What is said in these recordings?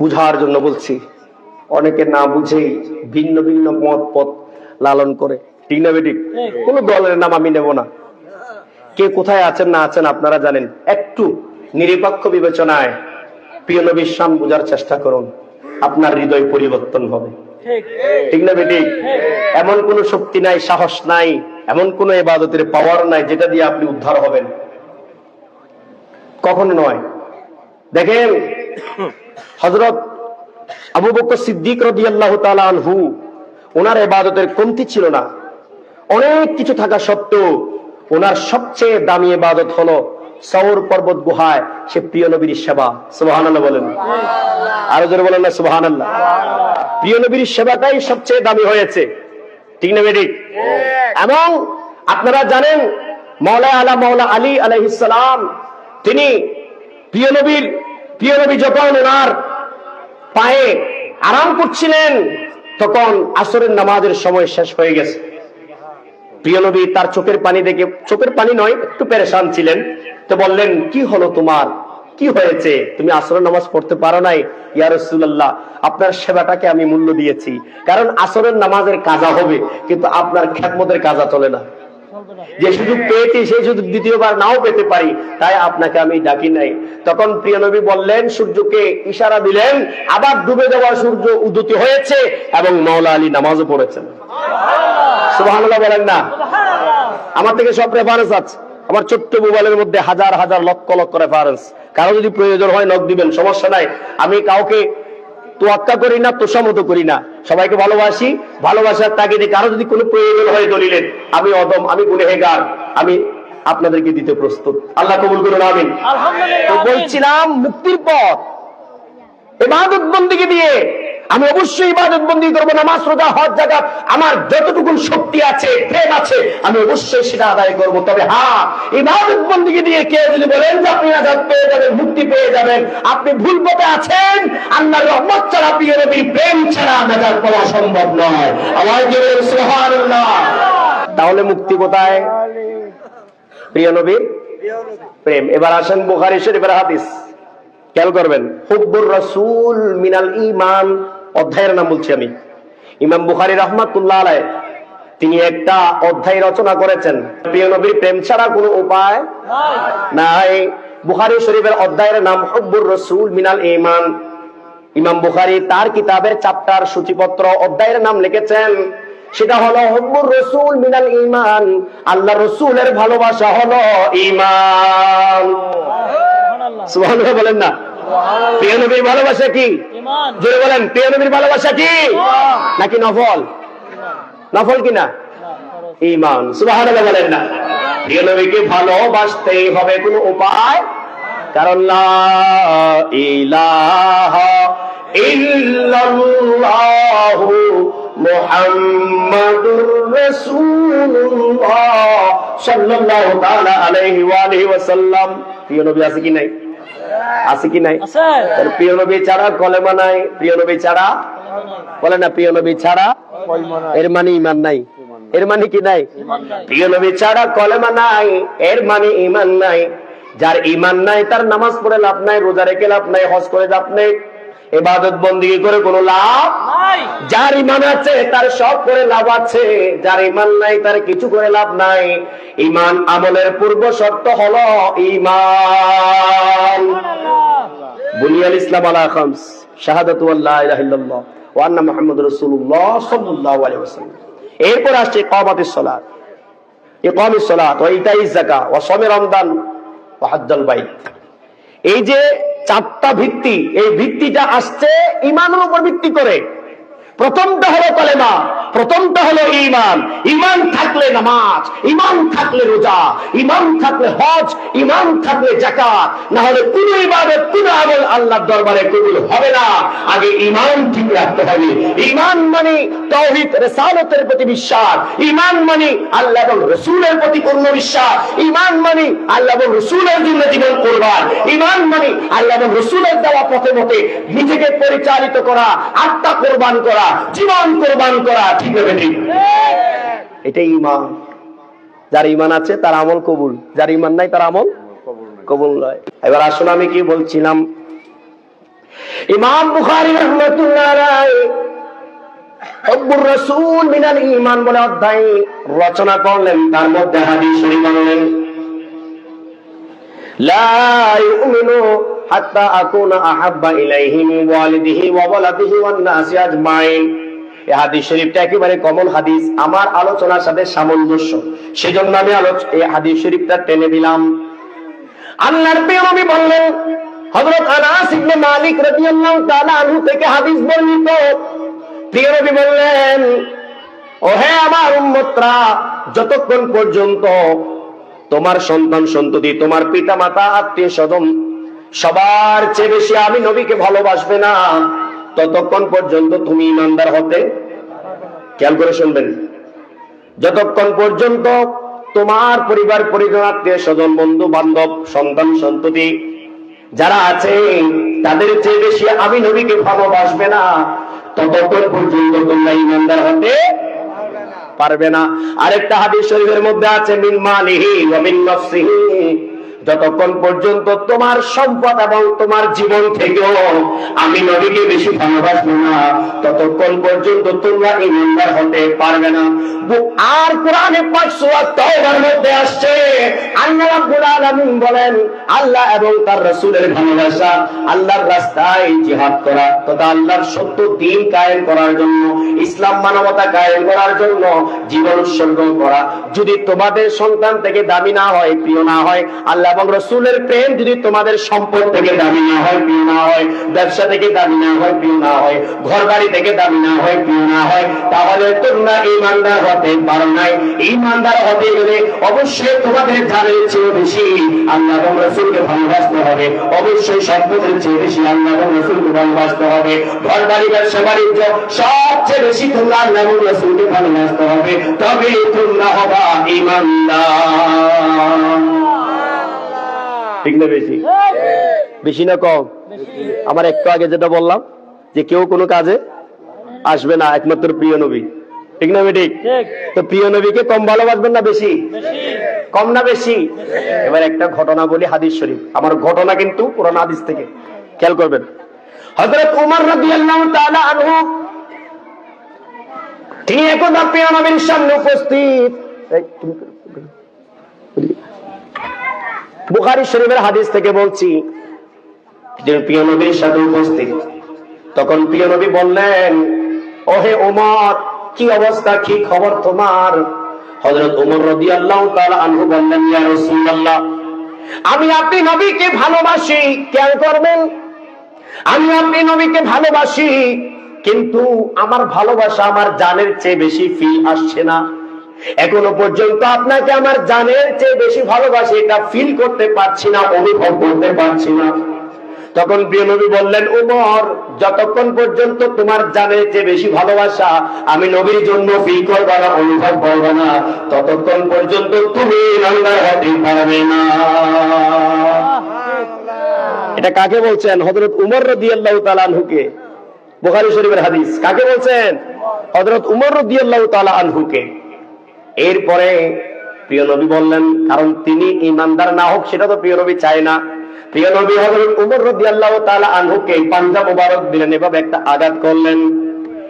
বুঝার জন্য বলছি। অনেকে না বুঝেই ভিন্ন ভিন্ন মত পথ লালন করে। ঠিক না বেঠিক? কোন দলের নাম আমি নেব না। কে কোথায় আছেন, না আছেন আপনারা জানেন। একটু নিরপেক্ষ বিবেচনায় প্রিয় নবীর শান বোঝার চেষ্টা করুন। আপনার হৃদয় পরিবর্তন হবে। ঠিক না বেটি এমন কোন শক্তি নাই, সাহস নাই, এমন কোন এবাদতের পাওয়ার নাই যেটা দিয়ে আপনি উদ্ধার হবেন। কখনো নয়। দেখেন হজরত আবু বকর সিদ্দিক রদি আল্লাহ আনহু ওনার এবাদতের কমতি ছিল না। অনেক কিছু থাকা সত্ত্বেও ওনার সবচেয়ে দামি এবাদত হলো সৌর পর্বত গুহায় সে প্রিয় নবীর সেবা। সুবাহান বলেন। আরও জোরে বলেন না সুবাহান প্রিয় নবীর সেবাটাই সবচেয়ে দামি হয়েছে। ঠিক না বেডিক এবং আপনারা জানেন মৌলা আলা মৌলা আলী আলহিসাম তিনি প্রিয় নবীর প্রিয় নবী যখন ওনার পায়ে আরাম করছিলেন, তখন আসরের নামাজের সময় শেষ হয়ে গেছে। প্রিয় নবী তার চোখের পানি দেখে, চোখের পানি নয়, একটু পেরেশান ছিলেন। তো বললেন, কি হলো তোমার? কি হয়েছে? তুমি আসরের নামাজ পড়তে পারো নাই? ইয়া রাসূলুল্লাহ, আপনার সেবাটাকে আমি মূল্য দিয়েছি। কারণ আসরের নামাজের কাজা হবে, কিন্তু আপনার খ্যাতমতের কাজা চলে না। যে সুযোগ পেয়েছি সেই সুযোগ দ্বিতীয়বার নাও পেতে পারি তাই আপনাকে আমি ডাকি নাই। তখন প্রিয় নবী বললেন সূর্যকে ইশারা দিলেন আবার ডুবে যাওয়া সূর্য উদতি হয়েছে এবং মাওলা আলী নামাজও পড়েছেন। সুবহানাল্লাহ। বলেন না। আমার থেকে সব রেফারেন্স আছে। আমার ছোট্ট মোবাইলের মধ্যে হাজার হাজার লক্ষ লক্ষ রেফারেন্স কারও যদি প্রয়োজন হয় নক দিবেন সমস্যা নাই। আমি কাউকে তোয়াক্কা করি না তোষামতো করি না। সবাইকে ভালোবাসি ভালোবাসার তাগিদে কারও যদি কোনো প্রয়োজন হয় দলিলেন আমি অদম আমি গুনেহেগার আমি আপনাদেরকে দিতে প্রস্তুত। আল্লাহ কবুল করুন আমিন। বলছিলাম মুক্তির পথ এবার বন্দিকে দিয়ে আমি অবশ্যই ইবাদত বন্দি করব, নামাজ, রোজা, হজ জাকাত আমার যতটুকু শক্তি আছে, প্রেম আছে, আমি অবশ্যই সেটা আদায় করব। তবে হ্যাঁ ইবাদত বন্দিকে দিয়ে কে যদি বলেন যে আপনি আজাদ পেয়ে যাবেন, মুক্তি পেয়ে যাবেন, আপনি ভুল পথে আছেন, আল্লাহর রহমত ছাড়া প্রিয় নবীর প্রেম ছাড়া নাজাত পাওয়া সম্ভব নয়। আমার তাহলে মুক্তি কোথায়? প্রিয় নবীর প্রেম। এবার আসেন বুখারী শরীফের হাদিস। খেয়াল করবেন, হুব্বুর রসুল মিনাল ইমান অধ্যায়ের নাম বলছি আমি। ইমাম বুখারি রহমাতুল্লাহ আলাই তিনি একটা অধ্যায় রচনা করেছেন। প্রিয় নবীর প্রেম ছাড়া কোনো উপায় নাই। বুখারি শরীফের অধ্যায়ের নাম হুব্বুর রসুল মিনাল ইমান ইমাম বুখারি তার কিতাবের চাপ্টার সূচিপত্র, অধ্যায়ের নাম লিখেছেন। সেটা হলো হব্বুর রসুল মিনাল ইমান আল্লাহ রসুলের ভালোবাসা হলো ইমান বলেন না। প্রিয় নবীর ভালোবাসা কি? জোরে বলেন প্রিয় নবীর ভালোবাসা কি? নাকি নফল? নফল কি না? ইমান সুবহানাল্লাহ বলেন না। প্রিয় নবীকে ভালোবাসতেই হবে কোনো উপায়? কারণ ইল্লাল্লাহু মুহাম্মাদুর রাসূলুল্লাহ সাল্লাল্লাহু তাআলা আলাইহি ওয়া আলিহি ওয়াসাল্লাম। প্রিয় নবী আছে কি নাই? আছে কি নাই? প্রিয় নবী ছাড়া কলেমা নাই প্রিয় নবী ছাড়া বলে না প্রিয় নবী ছাড়া এর মানে ইমান নাই। এর মানে কি নাই? প্রিয় নবী ছাড়া কলেমা নাই এর মানে ইমান নাই। যার ইমান নাই তার নামাজ পড়ে লাভ নাই রোজা রেখে লাভ নাই হজ করে লাভ নেই। এবাদত বন্দী করে কোনো লাভ যার ইমান আছে তার সব করে লাভ আছে। যার ইমান নাই তার কিছু করে লাভ নাই। ইমান আমলের পূর্ব শর্ত হলো ইমান বুনিয়াল ইসলাম আলা খামস। শাহাদাতু আল্লাহ ইলাহা ইল্লাল্লাহ ওয়া আন্না মুহাম্মাদুর রাসূলুল্লাহ সাল্লাল্লাহু আলাইহি ওয়াসাল্লাম। এরপর আসছে ইকামাতুস সালাত। ইকামিস সালাত ওয়া ইতাইজ যাকাত ওয়া সাওমি রমজান ওয়া হজ্জাল বাইত। এই যে চারটা ভিত্তি এই ভিত্তিটা আসছে ইমানের উপর ভিত্তি করে। প্রথমটা হলো কলেমা, প্রথমটা হলো ইমান ইমান থাকলে নামাজ ইমান থাকলে রোজা ইমান থাকলে হজ ইমান থাকলে জাকাত না হলে কোন ইবাদত, কোন আমল আল্লাহর দরবারে কবুল হবে না। আগে ইমান ঠিক রাখতে হবে। ইমান মানে তৌহিদ রেসালতের প্রতি বিশ্বাস। ইমান মানে আল্লাহ এবং রসুলের প্রতি পূর্ণ বিশ্বাস। ইমান মানে আল্লাহ এবং রসুলের জন্য জীবন করবার ইমান মানে আল্লাহ এবং রসুলের দেওয়া পথে মতে নিজেকে পরিচালিত করা, আত্মা কোরবান করা। জীবন কোরবান করা ঠিক হবে ঠিক। এটাই ইমান যার ইমান আছে, তার আমল কবুল। যার ইমান নাই, তার আমল কবুল নয়। এবার আসলে আমি কি বলছিলাম? ইমাম বুখারী রহমাতুল্লাহ বলে অধ্যায় রচনা করলেন, তার মধ্যে সামঞ্জস্য। সেজন্য শরীফটা টেনে দিলাম মালিক থেকে হাদিস প্রিয় আমার যতক্ষণ পর্যন্ত তোমার সন্তান সন্ততি, তোমার পিতা মাতা আত্মীয় স্বজন সবার চেয়ে বেশি আমি নবীকে ভালোবাসবে না। ততক্ষণ পর্যন্ত তুমি ইমানদার হতে খেয়াল করে শুনবেন। যতক্ষণ পর্যন্ত তোমার পরিবার, পরিজন, আত্মীয় স্বজন, বন্ধু, বান্ধব, সন্তান, সন্ততি যারা আছে, তাদের চেয়ে বেশি আমি নবীকে ভালোবাসবে না। ততক্ষণ পর্যন্ত তোমরা ইমানদার হতে পারবে না। আরেকটা হাদিস শরীফের মধ্যে আছে, মিন মালিহি ওয়া মিন নাফসিহি। যতক্ষণ পর্যন্ত তোমার সম্পদ এবং তোমার জীবন থেকেও আমি নবীকে বেশি ভালোবাসবো না, ততক্ষণ পর্যন্ত তোমরা ইমানদার হতে পারবে না। আর কোরআনে মধ্যে আসছে, আল্লাহ বলেন, আল্লাহ এবং তার ভালোবাসা আল্লাহর রাস্তায় জিহাদ করা, তথা আল্লাহর সত্য দিন কায়েম করার জন্য, ইসলাম মানবতা কায়েম করার জন্য জীবন উৎসর্গ করা। যদি তোমাদের সন্তান থেকে দামি না হয়, প্রিয় না হয়, আল্লাহ এবং রসুলের প্রেম যদি তোমাদের সম্পদ থেকে দামি না হয়, প্রিয় না হয়, ব্যবসা থেকে দামি না হয়, প্রিয় না হয় ঘর বাড়ি থেকে দামি না হয়, প্রিয় না হয়, তাহলে তোমরা ইমানদার হতে পারো নাই। ইমানদার হতে গেলে অবশ্যই তোমাদের জানের চেয়ে বেশি আল্লাহ এবং রসুলকে ভালোবাসতে হবে। অবশ্যই সম্পদের চেয়ে বেশি আল্লাহ এবং রসুলকে ভালোবাসতে হবে। ঘর বাড়ি ব্যবসা, বাণিজ্য, সবচেয়ে বেশি তোমরা আল্লাহ এবং রসুলকে ভালোবাসতে হবে। তবে তোমরা হবা ইমানদার। ঠিক না বেশি? বেশি না কম? আমার একটু আগে যেটা বললাম যে কেউ কোনো কাজে আসবে না একমাত্র প্রিয় নবী। ঠিক না ঠিক। তো প্রিয় নবীকে কম ভালোবাসবেন না বেশি? কম না বেশি? এবার একটা ঘটনা বলি হাদিস শরীফ। আমার ঘটনা কিন্তু পুরান হাদিস থেকে। খেয়াল করবেন। হযরত উমর রাদিয়াল্লাহু তাআলা আনহু তিনি একদা প্রিয় নবীর সামনে উপস্থিত। বুখারী শরীফের হাদিস থেকে বলছি যে প্রিয় নবীর সাথে উপস্থিত, তখন প্রিয় নবী বললেন, ওহে ওমর কি অবস্থা? কি খবর তোমার? হযরত ওমর রাদিয়াল্লাহু তাআলা আনহু বললেন, ইয়া রাসূলুল্লাহ, আমি আপনি নবীকে ভালোবাসি, কেন করবেন? আমি আপনি নবীকে ভালোবাসি, কিন্তু আমার ভালোবাসা আমার জানের চেয়ে বেশি ফিল আসছে না। এখনও পর্যন্ত আপনাকে আমার জানের চেয়ে বেশি ভালোবাসি এটা ফিল করতে পারছি না, অনুভব করতে পারছি না। তখন প্রিয় বললেন, উমর, যতক্ষণ পর্যন্ত তোমার জানের চেয়ে বেশি ভালোবাসা আমি নবীর জন্য ফিল করবা না, অনুভব করবা না, ততক্ষণ পর্যন্ত তুমি হতে পারবে না। এটা কাকে বলছেন? হযরত উমর রাদিয়াল্লাহু তাআলা আনহুকে। বুখারী শরীফের হাদিস। কাকে বলছেন? হযরত উমর রাদিয়াল্লাহু তাআলা আনহুকে। এরপরে প্রিয় নবী বললেন কারণ তিনি ইমানদার না হোক সেটা তো প্রিয় নবী চায় না। প্রিয় নবী হযরত উমর রাদিয়াল্লাহু তাআলা আনহুকে পাঞ্জা মোবারক দিলেন এভাবে একটা আঘাত করলেন।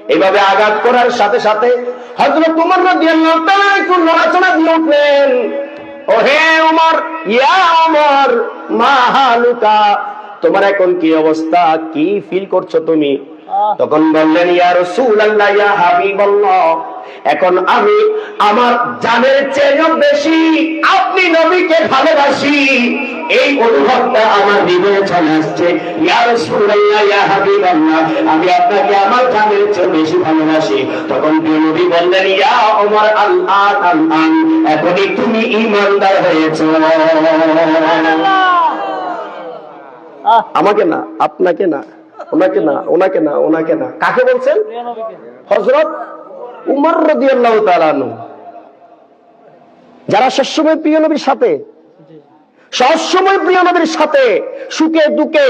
এভাবে আঘাত করার সাথে সাথে হযরত উমর রাদিয়াল্লাহু তাআলা একটু নড়াচড়া দিয়ে উঠলেন। উমর ইয়া উমর মা হালুকা তোমার এখন কি অবস্থা? কি ফিল করছ তুমি? তখন বললেন ইয়া রাসূলুল্লাহ ইয়া হাবিবাল্লাহ। এখন আমি আমার জানের চেয়েও বেশি আপনি নবীকে ভালোবাসি। এই অনুভবটা আমার হৃদয়ে চলে আসছে। আমি আপনাকে আমার জানের চেয়ে বেশি ভালোবাসি। তখন প্রিয় নবী বললেন ইয়া ওমর আল আন আল আন এখনই তুমি ঈমানদার হয়েছো। আমাকে না আপনাকে না ওনাকে না ওনাকে না ওনাকে না। কাকে বলছেন? হজরত উমর রদি আল্লাহ। যারা সবসময় প্রিয় নবীর সাথে, সবসময় প্রিয় নবীর সাথে সুখে দুঃখে,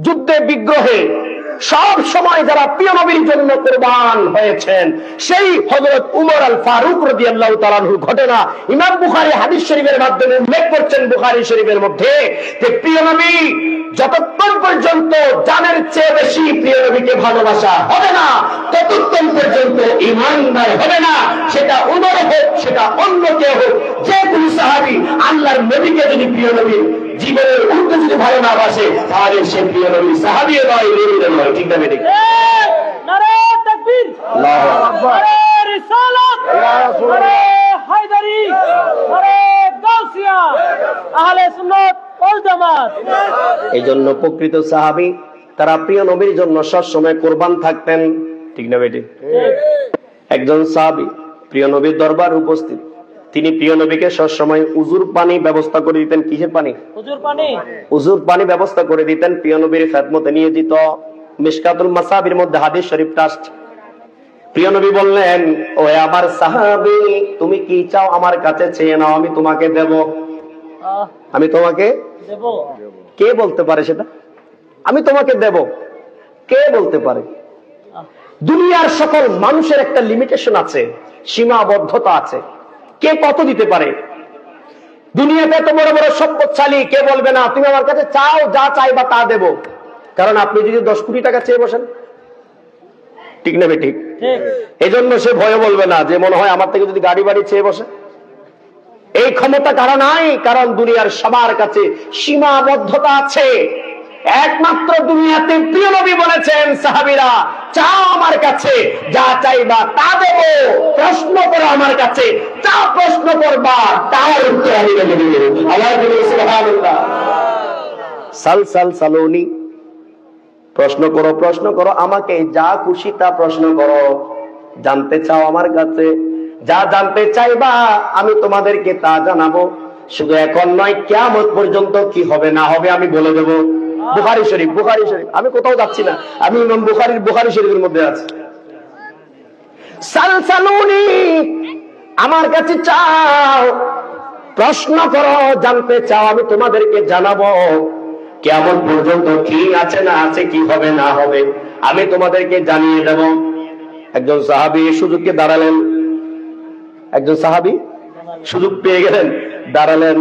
যুদ্ধে বিগ্রহে সব সময় যারা প্রিয় নবীর জন্য কোরবান হয়েছেন, সেই হজরত উমর আল ফারুক রদি আল্লাহ তালানহুর ঘটনা ইমাম বুখারি হাদিস শরীফের মাধ্যমে উল্লেখ করছেন বুখারি শরীফের মধ্যে যে প্রিয় নবী যতক্ষণ পর্যন্ত জানের চেয়ে বেশি প্রিয় নবীকে ভালোবাসা হবে না, ততক্ষণ পর্যন্ত ইমানদার হবে না। সেটা উমর হোক, সেটা অন্য কেউ হোক, যে কোনো সাহাবি আল্লাহর নবীকে যদি প্রিয় নবী জীবনের উর্ধে যদি ভালো না বাসে তাহলে সে প্রিয় নবী সাহাবিও নয় নয় ঠিক না বেঠিক নারে তাকবীর। আল্লাহু আকবার। নারে রিসালাত। নারে হায়দারি। নারে গাউসিয়া। আহলে সুন্নাত ওয়াল জামাত। এই জন্য প্রকৃত সাহাবি তারা প্রিয় নবীর জন্য সবসময় কোরবান থাকতেন। ঠিক না বেটি? একজন সাহাবি প্রিয় নবীর দরবার উপস্থিত। তিনি প্রিয় নবীকে সবসময় উজুর পানি ব্যবস্থা করে দিতেন। কিসের পানি? পানি। উজুর পানি ব্যবস্থা করে দিতেন। প্রিয় নবীর খেদমতে নিয়োজিত মিশকাতুল মাসাবির মধ্যে হাদিস শরীফ ট্রাস্ট প্রিয় নবী বললেন ও আমার সাহাবি তুমি কি চাও আমার কাছে চেয়ে নাও? আমি তোমাকে দেব। আমি তোমাকে দেব। কে বলতে পারে সেটা? আমি তোমাকে দেব। কে বলতে পারে? দুনিয়ার সকল মানুষের একটা লিমিটেশন আছে সীমাবদ্ধতা আছে। কে কত দিতে পারে? দুনিয়াতে এত বড় বড় সম্পদশালী কে বলবে না? তুমি আমার কাছে চাও যা চাইবা তা দেব। কারণ আপনি যদি দশ কোটি টাকা চেয়ে বসেন ঠিক নেবে ঠিক ঠিক। এই জন্য সে ভয়ে বলবে না যে মনে হয় আমার থেকে যদি গাড়ি বাড়ি চেয়ে বসে। এই ক্ষমতা কারও নাই কারণ দুনিয়ার সবার কাছে সীমাবদ্ধতা আছে। একমাত্র দুনিয়াতে প্রিয় নবী বলেছেন সাহাবিরা, চাও আমার কাছে, যা চাইবা তা দেব, প্রশ্ন করো আমার কাছে, যা প্রশ্ন করবা তার উত্তর আমি। সাল সাল সালোনি, প্রশ্ন করো প্রশ্ন করো, আমাকে যা খুশি তা প্রশ্ন করো। জানতে চাও আমার কাছে, যা জানতে চাইবা আমি তোমাদেরকে তা জানাব। শুধু এখন নয় কেমন পর্যন্ত কি হবে না হবে আমি বলে দেবো। বুখারি শরীফ বুখারি শরীফ। আমি কোথাও যাচ্ছি না। আমি ইমাম বুখারির বুখারি শরীফের মধ্যে আছি। সাল সালুনি আমার কাছে চাও। প্রশ্ন করো, জানতে চাও, আমি তোমাদেরকে জানাব। কেমন পর্যন্ত কি আছে না আছে, কি হবে না হবে, আমি তোমাদেরকে জানিয়ে দেব। একজন সাহাবি সুযোগকে দাঁড়ালেন। একজন সাহাবি সুযোগ পেয়ে গেলেন, দাঁড়ালেন।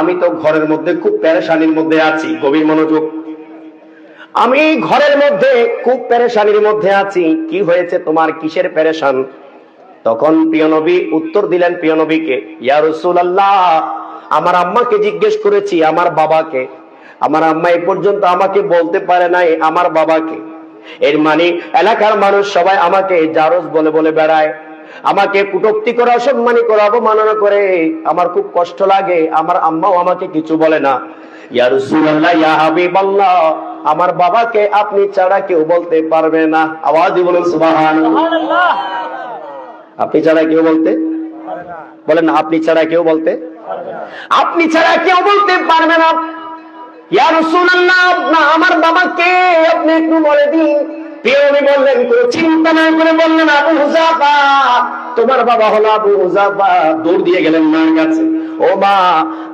আমি তো ঘরের মধ্যে খুব পেরেশানির মধ্যে আছি, গভীর মনোযোগ। আমি ঘরের মধ্যে খুব পেরেশানির মধ্যে আছি, কি হয়েছে তোমার কিসের পেরেশান? তখন প্রিয় নবী উত্তর দিলেন প্রিয় নবীকে, ইয়া আমার আম্মাকে জিজ্ঞেস করেছি, আমার বাবাকে। আমার আম্মা এ পর্যন্ত আমাকে বলতে পারে নাই, আমার বাবাকে। এর মানে এলাকার মানুষ সবাই আমাকে জারজ বলে বলে বেড়ায়। আমাকে কুটক্তি করে অসম্মানী করে অবমাননা করে আমার খুব কষ্ট লাগে আমার আম্মাও আমাকে কিছু বলে না। আমার বাবাকে আপনি ছাড়া কেউ বলতে পারবে না। আওয়াজ বলুন সুবহানাল্লাহ। আপনি ছাড়া কেউ বলতে? বলেন আপনি ছাড়া কেউ বলতে? আপনি ছাড়া কেউ বলতে পারবে ইয়া না আমার বাবাকে আপনি একটু বলে দিন। প্রিয়নবী বললেন কোনো চিন্তা না করে বললেন আবু হুজাফা তোমার বাবা হলো আবু হুজাফা দৌড় দিয়ে গেলেন মার কাছে। ও মা,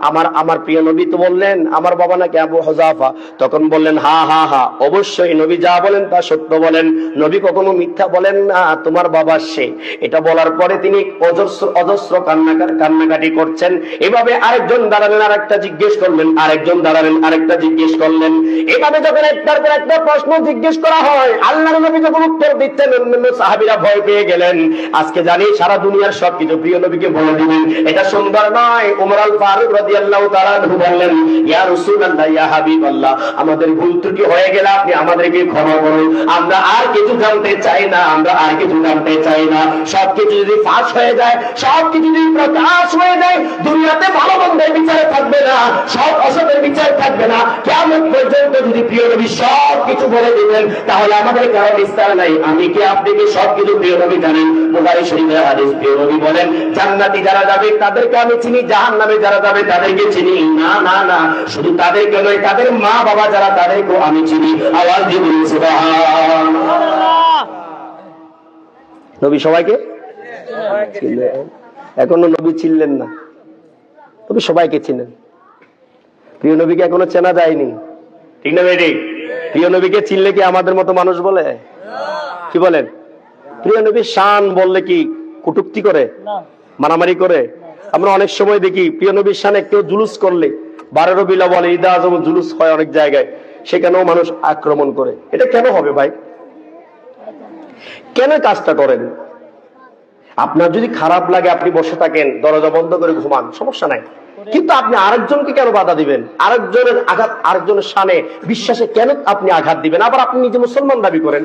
আমার আমার প্রিয় নবী তো বললেন, আমার বাবা নাকি আবু হুজাফা। তখন বললেন, হা হা হা, অবশ্যই নবী যা বলেন তা সত্য বলেন। নবী কখনো মিথ্যা বলেন না, তোমার বাবা সে। এটা বলার পরে তিনি অজস্র অজস্র কান্নাকার, কান্নাকাটি করছেন। এভাবে আরেকজন দাঁড়ালেন, আরেকটা জিজ্ঞেস করলেন, আরেকজন দাঁড়ালেন, আরেকটা জিজ্ঞেস করলেন। এভাবে যখন একটার পর একটা প্রশ্ন জিজ্ঞেস করা হয়, আল্লাহর নবী যখন উত্তর দিচ্ছেন, অন্যান্য সাহাবীরা ভয় পেয়ে গেলেন। আজকে জানি সারা দুনিয়ার সবকিছু প্রিয় নবীকে বলে দিবেন এটা সুন্দর নয়। উমর আল ফারুক রাদিয়াল্লাহু তাআলা বললেন, ইয়া রাসূলুল্লাহ, ইয়া হাবিবাল্লাহ, আমাদের ভুল ত্রুটি হয়ে গেলে আপনি আমাদেরকে ক্ষমা করুন। আমরা আর কিছু জানতে চাই না, আমরা আর কিছু জানতে চাই না। সবকিছু যদি ফাঁস হয়ে যায়, সবকিছু যদি প্রকাশ হয়ে যায়, দুনিয়াতে ভালো মন্দের বিচার থাকবে না সব অসতের বিচার থাকবে না। কেমন পর্যন্ত যদি প্রিয় নবী সব কিছু বলে দিবেন তাহলে আমাদের কারও বিস্তার নাই। আমি কি আপনি কি সবকিছু প্রিয় নবী জানেন? বুখারী এখনও নবী চিনলেন না। নবী সবাইকে চিনেন। প্রিয় নবীকে এখনও চেনা যায়নি। ঠিক না ভাই প্রিয় নবীকে চিনলে কি আমাদের মতো মানুষ বলে? কি বলেন? প্রিয় নবী শান বললে কি কটুক্তি করে মারামারি করে। আমরা অনেক সময় দেখি প্রিয় নবীর শানে কেউ জুলুস করলে বারো বিলা বলে ঈদা আজম জুলুস হয় অনেক জায়গায় সেখানেও মানুষ আক্রমণ করে। এটা কেন হবে ভাই? কেন কাজটা করেন? আপনার যদি খারাপ লাগে আপনি বসে থাকেন দরজা বন্ধ করে ঘুমান সমস্যা নাই। কিন্তু আপনি আরেকজনকে কেন বাধা দিবেন? আরেকজনের আঘাত আরেকজনের সানে বিশ্বাসে কেন আপনি আঘাত দিবেন? আবার আপনি নিজে মুসলমান দাবি করেন।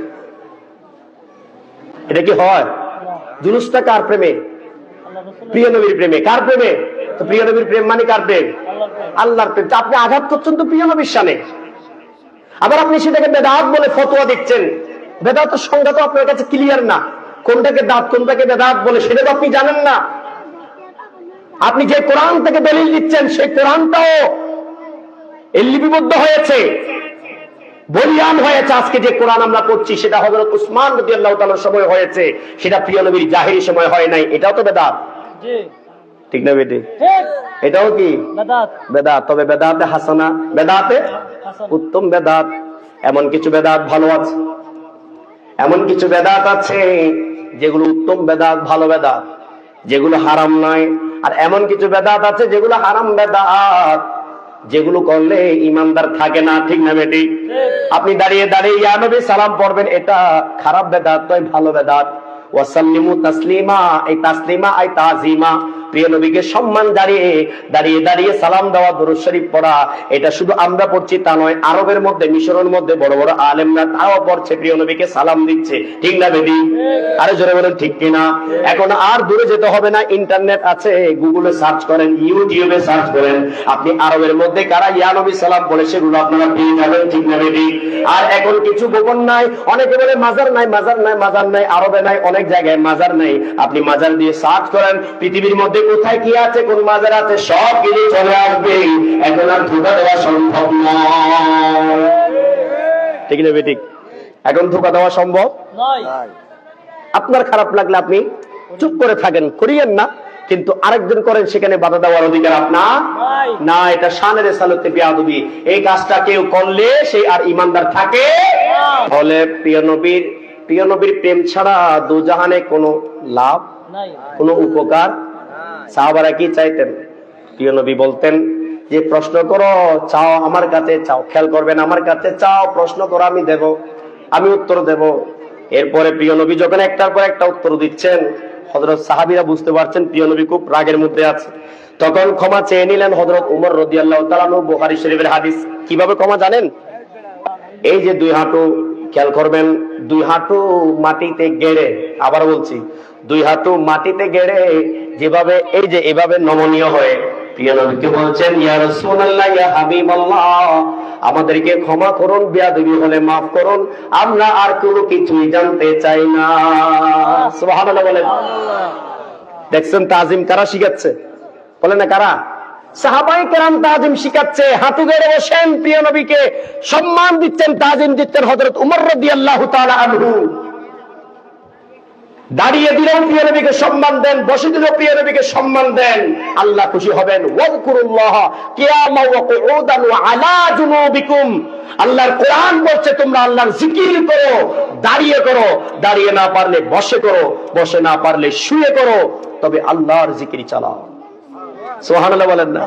এটা কি হয়? জুলুসটা কার প্রেমে? প্রিয় নবীর প্রেমে। কার প্রেমে? তো প্রিয় নবীর প্রেম মানে কার প্রেম? আল্লাহর প্রেম। তা আপনি আঘাত করছেন তো প্রিয় নবীর সানে আবার আপনি সেটাকে বেদাত বলে ফতোয়া দিচ্ছেন। বেদাতের সংজ্ঞা তো আপনার কাছে ক্লিয়ার না। কোনটাকে দাঁত, কোনটাকে বেদাত বলে সেটা তো আপনি জানেন না। আপনি যে কোরআন থেকে দলিল দিচ্ছেন, সেই কোরআনটাও লিপিবদ্ধ হয়েছে। বলিয়ান হয়েছে আজকে যে কোরআন আমরা পড়ছি সেটা হজরত উসমান রদি আল্লাহ তালার সময় হয়েছে সেটা প্রিয় নবীর জাহিরি সময় হয় নাই। এটাও তো বেদাত। ঠিক না বেটি? এটাও কি? বেদাত। তবে বেদাতে হাসানা। বেদাতে উত্তম বেদাত। এমন কিছু বেদাত ভালো আছে? এমন কিছু বেদাত আছে যেগুলো উত্তম বেদাত ভালো বেদাত যেগুলো হারাম নয়। আর এমন কিছু বেদাত আছে যেগুলো হারাম বেদাত। যেগুলো করলে ইমানদার থাকে না, ঠিক না বেটি? আপনি দাঁড়িয়ে দাঁড়িয়ে, ইয়া নবী সালাম পড়বেন, এটা খারাপ বেদাত নয়, ভালো বেদাত। ওয়াসাল্লিমু তাসলিমা, এই তাসলিমা আই তাজিমা। প্রিয় নবীকে সম্মান দাঁড়িয়ে দাঁড়িয়ে দাঁড়িয়ে সালাম দেওয়া, দরুদ শরীফ পড়া, এটা শুধু আমরা পড়ছি তা নয়, আরবের মধ্যে, মিশরের মধ্যে বড় বড় আলেমরা তাও পড়ছে, প্রিয় নবীকে সালাম দিচ্ছে। ঠিক না বেদি আরে জোরে বলেন, ঠিক কিনা? এখন আর দূরে যেতে হবে না, ইন্টারনেট আছে, গুগলে সার্চ করেন, ইউটিউবে সার্চ করেন। আপনি আরবের মধ্যে কারা? ইয়া নবী সালাম বলে সেগুলো আপনারা পেয়ে যাবেন, ঠিক না বেদি আর এখন কিছু গোপন নাই, অনেকে বলে মাজার নাই মাজার নাই মাজার নাই, আরবে নাই, অনেক জায়গায় মাজার নাই। আপনি মাজার দিয়ে সার্চ করেন, পৃথিবীর মধ্যে কোথায় কি আছে কোন মাজার আছে সব কিছু চলে আসবে। এখন আর ধোকা দেওয়া সম্ভব নয়। ঠিক না বেঠিক? এখন ধোকা দেওয়া সম্ভব? আপনার খারাপ লাগলে আপনি চুপ করে থাকেন করিয়েন না। কিন্তু আরেকজন করেন সেখানে বাধা দেওয়ার অধিকার আপনার না এটা শানের সালতে বিয়াদবি। এই কাজটা কেউ করলে সে আর ইমানদার থাকে ফলে প্রিয় নবীর প্রিয় নবীর প্রেম ছাড়া দুজাহানে কোনো লাভ কোনো উপকার সাহাবারা কি চাইতেন? প্রিয় নবী বলতেন যে, প্রশ্ন করো, চাও আমার কাছে, চাও, খেয়াল করবেন, আমার কাছে চাও, প্রশ্ন করো, আমি দেব, আমি উত্তর দেব। এরপরে প্রিয় নবী যখন একটার পর একটা উত্তর দিচ্ছেন হজরত সাহাবিরা বুঝতে পারছেন, প্রিয় নবী খুব রাগের মধ্যে আছে। তখন ক্ষমা চেয়ে নিলেন হজরত উমর রদি আল্লাহ তালানু বোহারি শরীফের হাদিস। কীভাবে ক্ষমা জানেন? এই যে দুই হাঁটু খেয়াল করবেন দুই হাঁটু মাটিতে গেড়ে আবার বলছি দুই হাঁটু মাটিতে গেড়ে যেভাবে এই যে এভাবে নমনীয় হয়ে প্রিয় নবীকে বলছেন ইয়া রাসূলুল্লাহ ইয়া হাবিবাল্লাহ আমাদেরকে ক্ষমা করুন বিয়াদবি হলে মাফ করুন আমরা আর কোনো কিছুই জানতে চাই না। সুবহানাল্লাহ বলেন। দেখছেন তাজিম কারা শিখাচ্ছে? বলেন না কারা? আল্লাহ আল্লাহ খুশি হবেন। আল্লাহর কোরআন বলছে, তোমরা আল্লাহর জিকির করো, দাঁড়িয়ে করো। দাঁড়িয়ে না পারলে বসে করো, বসে না পারলে শুয়ে করো। তবে আল্লাহর জিকির চালাও। সুবহানাল্লাহ বলেন না।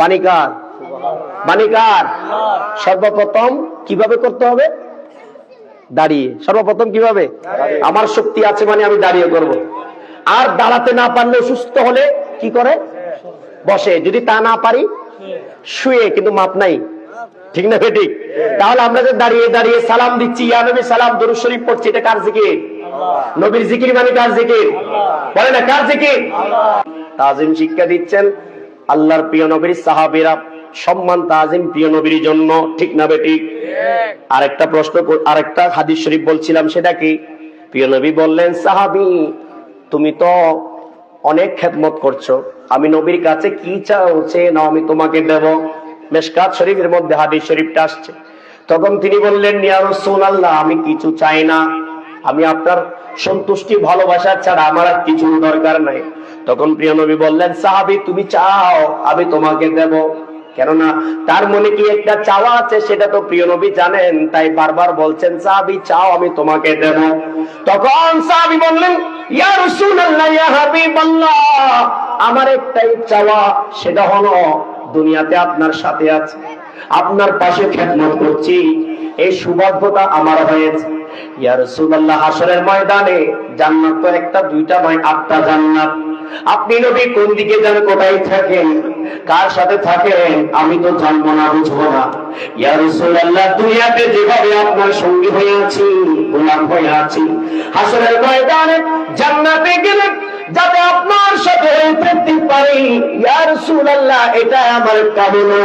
বাণীকার বাণীকার সর্বপ্রথম কীভাবে করতে হবে? দাঁড়িয়ে। সর্বপ্রথম কীভাবে? আমার শক্তি আছে মানে আমি দাঁড়িয়ে করব। আর দাঁড়াতে না পারলে সুস্থ হলে কি করে? বসে। যদি তা না পারি, শুয়ে, কিন্তু মাপ নাই। ঠিক না ঠিক? তাহলে আমরা যে দাঁড়িয়ে দাঁড়িয়ে সালাম দিচ্ছি, ইয়া নবী সালাম, দরুদ শরীফ পড়ছি, এটা কার জিকির? নবীর জিকির মানে কার জিকির? বলে না, কার জিকির? তাজিম শিক্ষা দিচ্ছেন। আল্লাহর প্রিয় নবীর সাহাবীরা, সম্মান তাজিম প্রিয় নবীর জন্য, ঠিক না বেঠিক আরেকটা প্রশ্ন আরেকটা হাদিস শরীফ বলছিলাম, সেটা কি? প্রিয় নবী বললেন, সাহাবি, তুমি তো অনেক খেদমত করছ। আমি নবীর কাছে কি চাও চেয়ে নাও আমি তোমাকে দেব। মেশকাত শরীফের মধ্যে হাদিস শরীফটা আসছে। তখন তিনি বললেন, ইয়া রাসূলুল্লাহ, আমি কিছু চাই না। আমি আপনার সন্তুষ্টি, ভালোবাসা ছাড়া আমার আর কিছু দরকার নাই। তখন প্রিয় নবী বললেন, সাহাবি, তুমি চাও, আমি তোমাকে দেব। কেননা তার মনে কি একটা চাওয়া আছে সেটা তো প্রিয় নবী জানেন, তাই বারবার বলছেন, সাহাবি, চাও, আমি তোমাকে দেব। তখন সাহাবি বললেন, ইয়া রাসূলুল্লাহ, ইয়া হাবিবাল্লাহ, আমার একটাই চাওয়া সেটা হলো দুনিয়াতে আপনার সাথে আছে, আপনার পাশে খেদমত করছি, এই সৌভাগ্যতা আমার হয়েছে। ইয়া রাসূলুল্লাহ, হাসরের ময়দানে জান্নাত তো একটা, দুইটা নয়, আটটা জান্নাত। আপনি নবী, কোন দিকে যান কোথায় থাকেন? কার সাথে থাকেন? আমি তো জানব না, বুঝব না। ইয়া রাসূলুল্লাহ, দুনিয়াতে যেভাবে আপনার সঙ্গী হয়ে আছি, গোলাম হয়ে আছি, হাসরের ময়দানে জান্নাতে গেলে যাতে আপনার সাথে থাকতে পারি। ইয়া রাসূলুল্লাহ এটা আমার কামনা।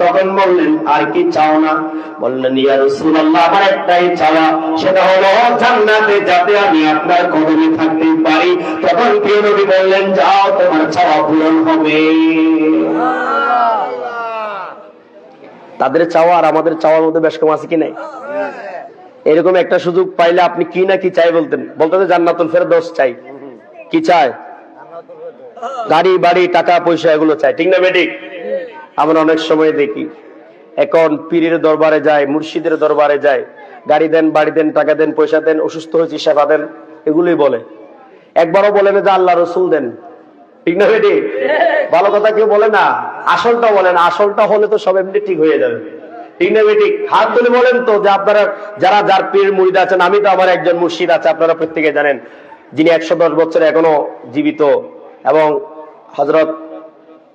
তখন বললেন আর কি চাও না? বললেন ইয়া রাসূলুল্লাহ আমার একটাই চাওয়া সেটা হলো জান্নাতে যাতে আমি আপনার কদমে থাকতে পারি। তখন প্রিয় নবী বললেন যাও তোমার চাওয়া পূরণ হবে। তাদের চাওয়া আর আমাদের চাওয়ার মধ্যে বেশ কম আছে কি নাই? এরকম একটা সুযোগ পাইলে আপনি কি না কি চাই বলতেন? বলতেন জান্নাতুল ফেরদৌস চাই। কি চায়? গাড়ি, বাড়ি, টাকা, পয়সা, এগুলো চাই ঠিক না বেঠিক আমরা অনেক সময় দেখি, এখন পীরের দরবারে যায়, মুর্শিদের দরবারে যায়, গাড়ি দেন, বাড়ি দেন, টাকা দেন, পয়সা দেন, অসুস্থ হয়েছি, সেবা দেন, এগুলোই বলে। একবারও বলে না যে আল্লাহ রসুল দেন। ঠিক না, বেটি? ভালো কথা কেউ বলে না, আসলটা বলে না, আসলটা হলে তো সব এমনি ঠিক হয়ে যাবে। ঠিক না, বেটি? হাত তুলে বলেন তো যে আপনারা, যারা যার পীর, মুরিদ আছেন, আমি তো আমার একজন মুর্শিদ আছে, আপনারা প্রত্যেকে জানেন। যিনি একশো দশ বছরে এখনও জীবিত এবং হজরত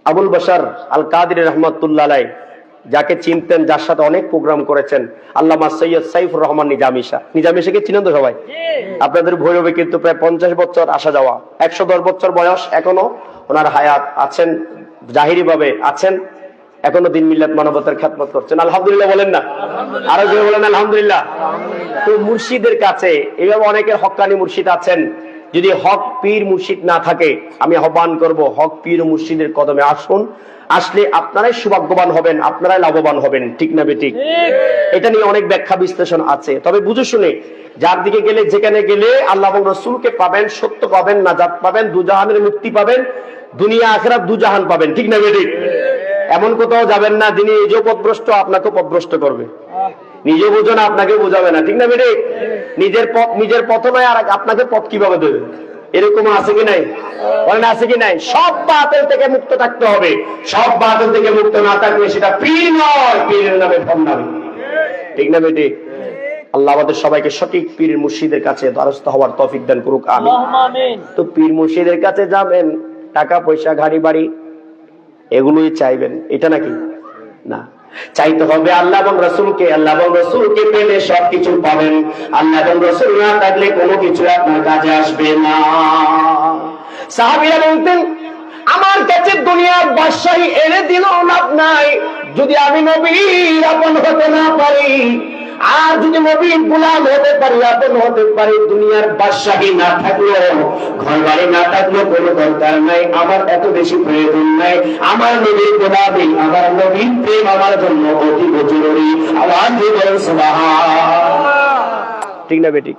আবুল বসার আল কাদির রহমতুল্লাহ যাকে চিনতেন যার সাথে অনেক প্রোগ্রাম করেছেন আল্লামা সৈয়দ সাইফুর রহমান নিজামিশা। নিজামিশাকে চিনেন তো সবাই? আপনাদের ভৈরবে কিন্তু প্রায় পঞ্চাশ বছর আসা যাওয়া। একশো দশ বছর বয়স এখনও ওনার হায়াত আছেন জাহিরি ভাবে আছেন। এখনও দিন মিল্লাত মানবতার খ্যাতমত করছেন। আলহামদুলিল্লাহ বলেন না। আরও জোরে বলেন আলহামদুলিল্লাহ। তো মুর্শিদের কাছে এইভাবে অনেকের হক্কানি মুর্শিদ আছেন। যদি হক পীর মুর্শিদ না থাকে আমি আহ্বান করব হক পীর মুর্শিদের কদমে আসুন। আসলে আপনারাই সৌভাগ্যবান হবেন আপনারাই লাভবান হবেন। ঠিক না বেঠিক? এটা নিয়ে অনেক ব্যাখ্যা বিশ্লেষণ আছে। তবে বুঝে শুনে যার দিকে গেলে যেখানে গেলে আল্লাহ রসুলকে পাবেন সত্য পাবেন নাজাত পাবেন দুজাহানের মুক্তি পাবেন দুনিয়া আখেরাত দুজাহান পাবেন। ঠিক না বেঠিক? এমন কোথাও যাবেন না যিনি নিজেও পথভ্রষ্ট আপনাকে পথভ্রষ্ট করবে। নিজে বুঝো না আপনাকে বোঝাবে না। ঠিক না বেটে নিজের পথ নিজের পথ নয় আর আপনাকে পথ কীভাবে দেবে? এরকম আছে কি নাই? বলেন আছে কি নাই? সব বাতিল থেকে মুক্ত থাকতে হবে। সব বাতিল থেকে মুক্ত না থাকলে সেটা পীর নয় পীরের নামে নামে ঠিক না বেটে আল্লাহ আমাদের সবাইকে সঠিক পীর মুর্শিদের কাছে দ্বারস্থ হওয়ার তৌফিক দান করুক আমি তো পীর মুর্শিদের কাছে যাবেন টাকা পয়সা গাড়ি বাড়ি এগুলোই চাইবেন, এটা নাকি? না। চাইতে হবে আল্লাহ এবং রসুলকে, আল্লাহ এবং রসুলকে পেলে সবকিছু পাবেন। আল্লাহ এবং রসুল না থাকলে কোনো কিছু আপনার কাজে আসবে না। সাহাবিরা বলতেন, আমার কাছে দুনিয়ার বাদশাহী এনে দিল লাভ নাই। যদি আমি নবীর আপন হতে না পারি আর যদি নবীর গুলাম হতে পারি আপন হতে পারি দুনিয়ার বাদশাহী না থাকলেও ঘর বাড়ি না থাকলেও কোনো দরকার নাই আমার এত বেশি প্রয়োজন নাই আমার নবীর গোলামি আমার নবীন প্রেম আমার জন্য অতি জরুরি। আমার জীবন বলেন ঠিক না বেটি?